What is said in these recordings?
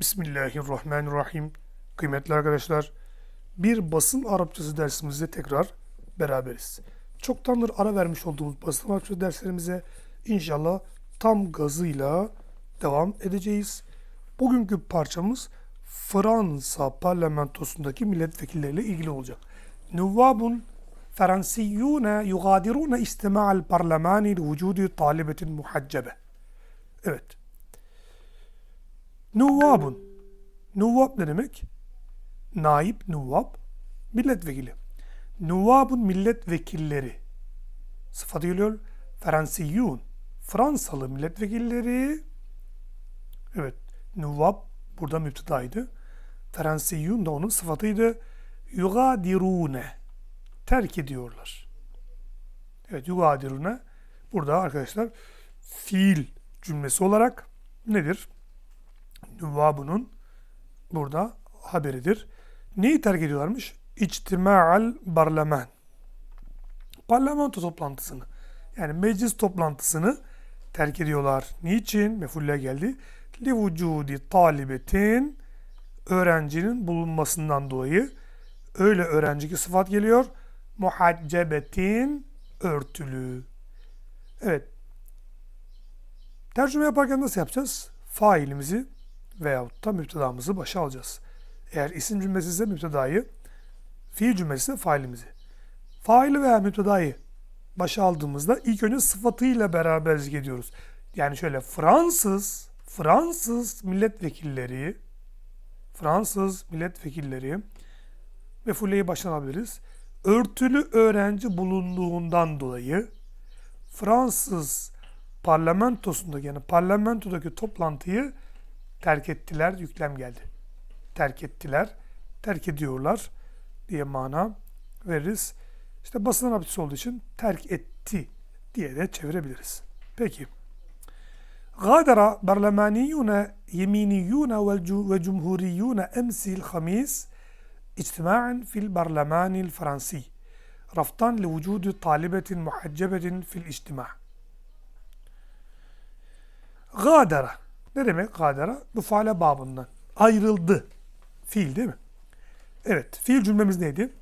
Bismillahirrahmanirrahim. Kıymetli arkadaşlar, bir basın Arapçası dersimizde tekrar beraberiz. Çoktandır ara vermiş olduğumuz basın Arapçası derslerimize inşallah tam gazıyla devam edeceğiz. Bugünkü parçamız Fransa parlamentosundaki milletvekilleriyle ilgili olacak. Nuvabun Fransiyune yugadirune istima'al parlameni vücudi talibetin muhaccebe. Evet. Nuvabun. Nuvab ne demek? Naib, nuvab, milletvekili. Nuvabun milletvekilleri. Sıfatı geliyor. Fransiyun. Fransalı milletvekilleri. Evet. Nuvab burada müptedaydı. Fransiyun da onun sıfatıydı. Yugadirune. Terk ediyorlar. Evet. Yugadirune. Burada arkadaşlar fiil cümlesi olarak nedir? Nüvabunun burada haberidir. Neyi terk ediyorlarmış? İçtima'al barlaman. Parlamento toplantısını. Yani meclis toplantısını terk ediyorlar. Niçin? Mefulle geldi. Li vücudi talibetin öğrencinin bulunmasından dolayı öyle öğrenci ki sıfat geliyor. Muhaccebetin örtülü. Evet. Tercüme yaparken nasıl yapacağız? Failimizi veyahut da müptedamızı başa alacağız. Eğer isim cümlesi ise müptedayı, fiil cümlesi ise failimizi. Faili veya müptedayı başa aldığımızda ilk önce sıfatıyla beraber zikrediyoruz. Yani şöyle Fransız, Fransız milletvekilleri, Fransız milletvekilleri mefuleyi başa alabiliriz. Örtülü öğrenci bulunduğundan dolayı Fransız parlamentosundaki yani parlamentodaki toplantıyı terk ettiler, yüklem geldi. Terk ettiler, terk ediyorlar diye mana veririz. İşte basından abdest olduğu için terk etti diye de çevirebiliriz. Peki. Gadara berlamaniyune yeminiyune ve cumhuriyune emsil hamis İctima'en fil barlamanil fransi. Raftan li vücudu talibetin muhaccebetin fil ictima. Gadara ne demek gadara? Bu faale babından. Ayrıldı. Fiil değil mi? Evet. Fiil cümlemiz neydi?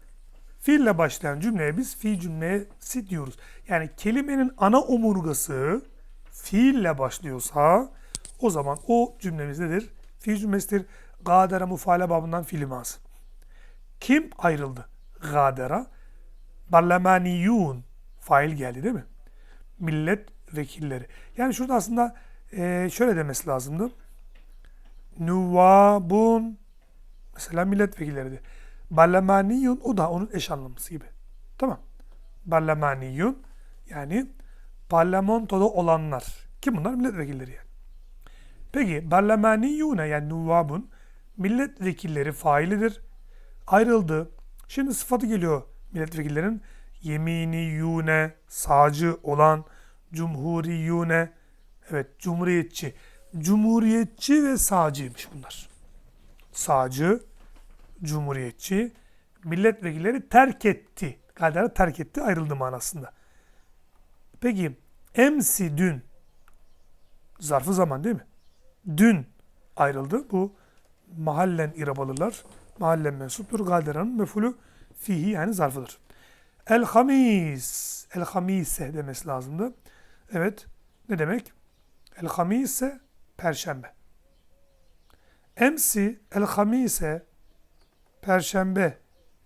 Fiille başlayan cümleye biz fiil cümlesi diyoruz. Yani kelimenin ana omurgası fiille başlıyorsa o zaman o cümlemiz nedir? Fiil cümlesidir. Gadara mufaale babından fiil iması. Kim ayrıldı? Gadara. Barlamaniyun. Fail geldi değil mi? Millet vekilleri. Yani şurada aslında e, şöyle demesi lazımdı. Nuvabun mesela milletvekilleridir. Barlamaniyun o da onun eş anlamlısı gibi. Tamam. Barlamaniyun yani parlamentoda olanlar. Kim bunlar? Milletvekilleri yani. Peki barlamaniyune yani nuvabun milletvekilleri failidir. Ayrıldı. Şimdi sıfatı geliyor milletvekillerin. Yeminiyune sağcı olan, cumhuriyune Evet, cumhuriyetçi. Cumhuriyetçi ve sağcıymış bunlar. Sağcı, cumhuriyetçi, milletvekilleri terk etti. Galiba terk etti, ayrıldı manasında. Peki, emsi dün, zarfı zaman değil mi? Dün ayrıldı. Bu mahallen irabalılar. Mahallen mensuptur. Galderanın mefulü fihi yani zarfıdır. El hamis. El hamise demesi lazımdı. Evet. Ne demek? El hamise perşembe. Emsi el hamise perşembe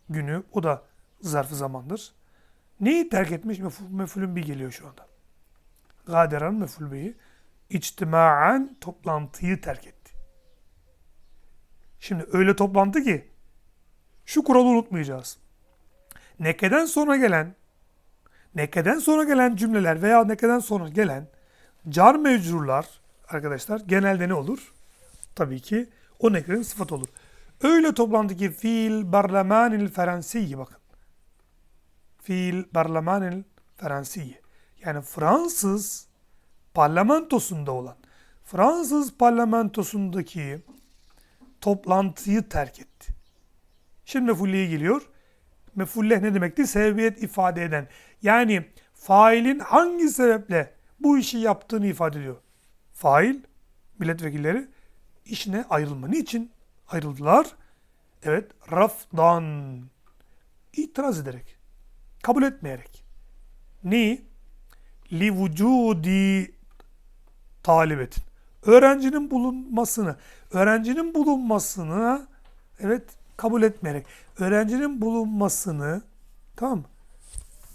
günü o da zarfı zamandır. Neyi terk etmiş? Mefulün bir geliyor şu anda. Gaderan meful beyi içtima'an toplantıyı terk etti. Şimdi öyle toplantı ki şu kuralı unutmayacağız. Nekeden sonra gelen nekeden sonra gelen cümleler veya nekeden sonra gelen Car mecrurlar arkadaşlar genelde ne olur? Tabii ki o nekrenin sıfat olur. Öyle toplantı ki fiil barlamanil feransiyyi bakın. Fiil barlamanil feransiyyi. Yani Fransız parlamentosunda olan Fransız parlamentosundaki toplantıyı terk etti. Şimdi mefulleye geliyor. Mefulle ne demekti? Sebebiyet ifade eden. Yani failin hangi sebeple bu işi yaptığını ifade ediyor. Fail, milletvekilleri işine ayrılma. Niçin ayrıldılar? Evet, rafdan. itiraz ederek. Kabul etmeyerek. Neyi? Li vücudi talibetin. Öğrencinin bulunmasını, öğrencinin bulunmasını evet kabul etmeyerek, öğrencinin bulunmasını tamam?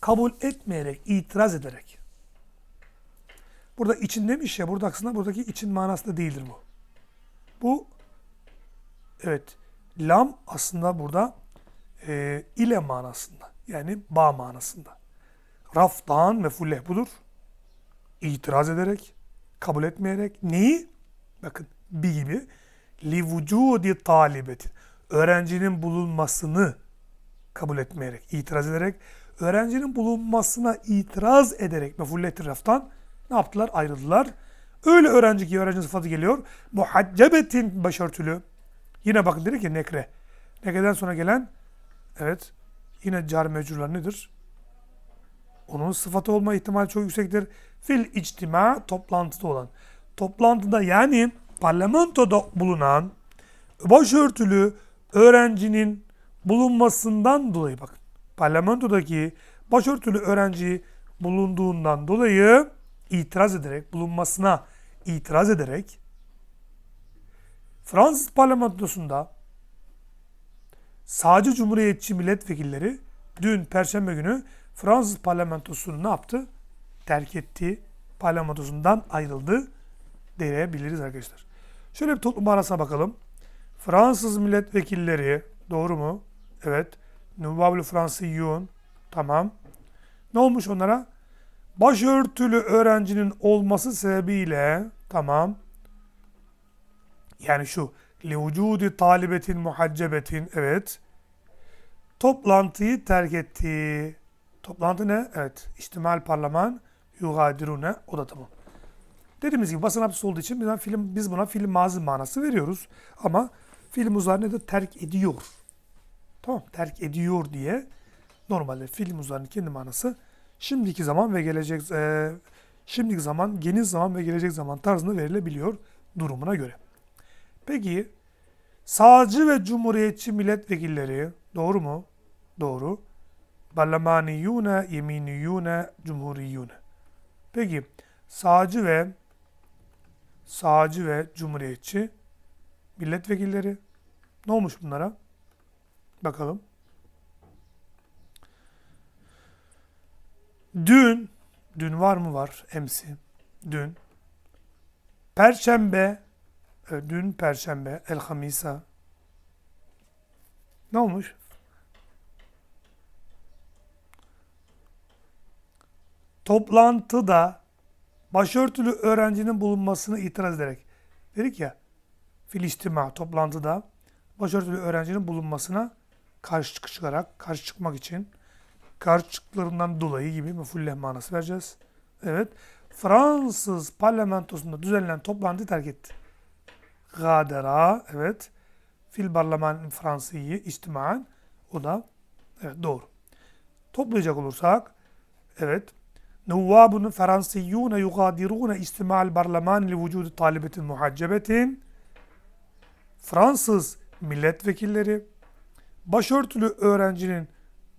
Kabul etmeyerek, itiraz ederek. Burada için demiş ya, burada aslında buradaki için manasında değildir bu. Bu evet lam aslında burada e, ile manasında. Yani bağ manasında. Raftan mefulleh budur. İtiraz ederek, kabul etmeyerek. Neyi? Bakın bir gibi. Li vücudi talibetin. Öğrencinin bulunmasını kabul etmeyerek, itiraz ederek, öğrencinin bulunmasına itiraz ederek mefulletir raftan ne yaptılar? Ayrıldılar. Öyle öğrenci ki öğrenci sıfatı geliyor. Muhaccebetin başörtülü. Yine bakın dedi ki nekre. Nekreden sonra gelen evet yine car mecrular nedir? Onun sıfatı olma ihtimali çok yüksektir. Fil içtima toplantıda olan. Toplantıda yani parlamentoda bulunan başörtülü öğrencinin bulunmasından dolayı bakın. Parlamentodaki başörtülü öğrenci bulunduğundan dolayı itiraz ederek, bulunmasına itiraz ederek Fransız parlamentosunda sağcı cumhuriyetçi milletvekilleri dün perşembe günü Fransız parlamentosunu ne yaptı? Terk etti. Parlamentosundan ayrıldı diyebiliriz arkadaşlar. Şöyle bir toplum arasına bakalım. Fransız milletvekilleri doğru mu? Evet. Nubablu Fransiyun. Tamam. Ne olmuş onlara? Başörtülü öğrencinin olması sebebiyle tamam. Yani şu li vücudi talibetin muhaccebetin evet. Toplantıyı terk etti. Toplantı ne? Evet. İhtimal parlaman yugadirune o da tamam. Dediğimiz gibi basın hapsi olduğu için biz, film, biz buna film mazi manası veriyoruz. Ama film uzarını da terk ediyor. Tamam terk ediyor diye normalde film uzarının kendi manası şimdiki zaman ve gelecek e, şimdiki zaman, geniş zaman ve gelecek zaman tarzında verilebiliyor durumuna göre. Peki sağcı ve cumhuriyetçi milletvekilleri doğru mu? Doğru. Barlamaniyune, yeminiyune, cumhuriyune. Peki sağcı ve sağcı ve cumhuriyetçi milletvekilleri ne olmuş bunlara? Bakalım. Dün, dün var mı var emsi? Dün. Perşembe, e, dün perşembe, el hamisa. Ne olmuş? Toplantıda başörtülü öğrencinin bulunmasını itiraz ederek. Dedik ya, filistima toplantıda başörtülü öğrencinin bulunmasına karşı çıkarak, karşı çıkmak için karşı çıktıklarından dolayı gibi mefulle manası vereceğiz. Evet. Fransız parlamentosunda düzenlenen toplantıyı terk etti. Gadera, evet. Fil parlaman Fransıyı istimaen. O da evet doğru. Toplayacak olursak, evet. Nuvvabun Fransiyune yugadirune istimal parlaman li vücudu talibetin muhaccebetin. Fransız milletvekilleri başörtülü öğrencinin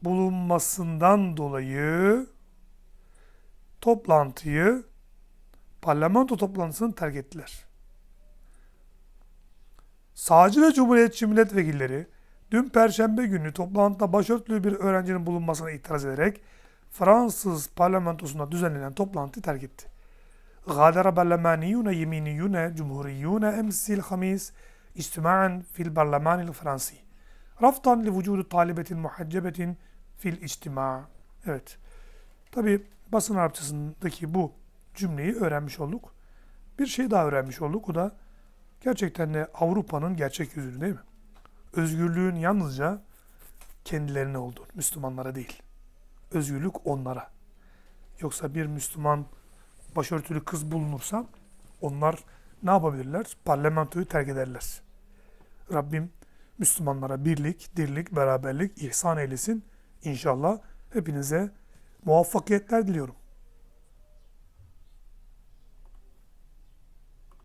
bulunmasından dolayı toplantıyı parlamento toplantısını terk ettiler. Sağcı ve Cumhuriyetçi milletvekilleri dün Perşembe günü toplantıda başörtülü bir öğrencinin bulunmasına itiraz ederek Fransız parlamentosunda düzenlenen toplantıyı terk etti. غادر برلمانيون يمينيون جمهوريون أمس الخميس اجتماعا في البرلمان الفرنسي رفضا لوجود طالبة محجبة fil içtima. Evet. Tabi basın Arapçasındaki bu cümleyi öğrenmiş olduk. Bir şey daha öğrenmiş olduk. O da gerçekten de Avrupa'nın gerçek yüzünü değil mi? Özgürlüğün yalnızca kendilerine olduğu, Müslümanlara değil. Özgürlük onlara. Yoksa bir Müslüman başörtülü kız bulunursa onlar ne yapabilirler? Parlamentoyu terk ederler. Rabbim Müslümanlara birlik, dirlik, beraberlik ihsan eylesin. İnşallah hepinize muvaffakiyetler diliyorum.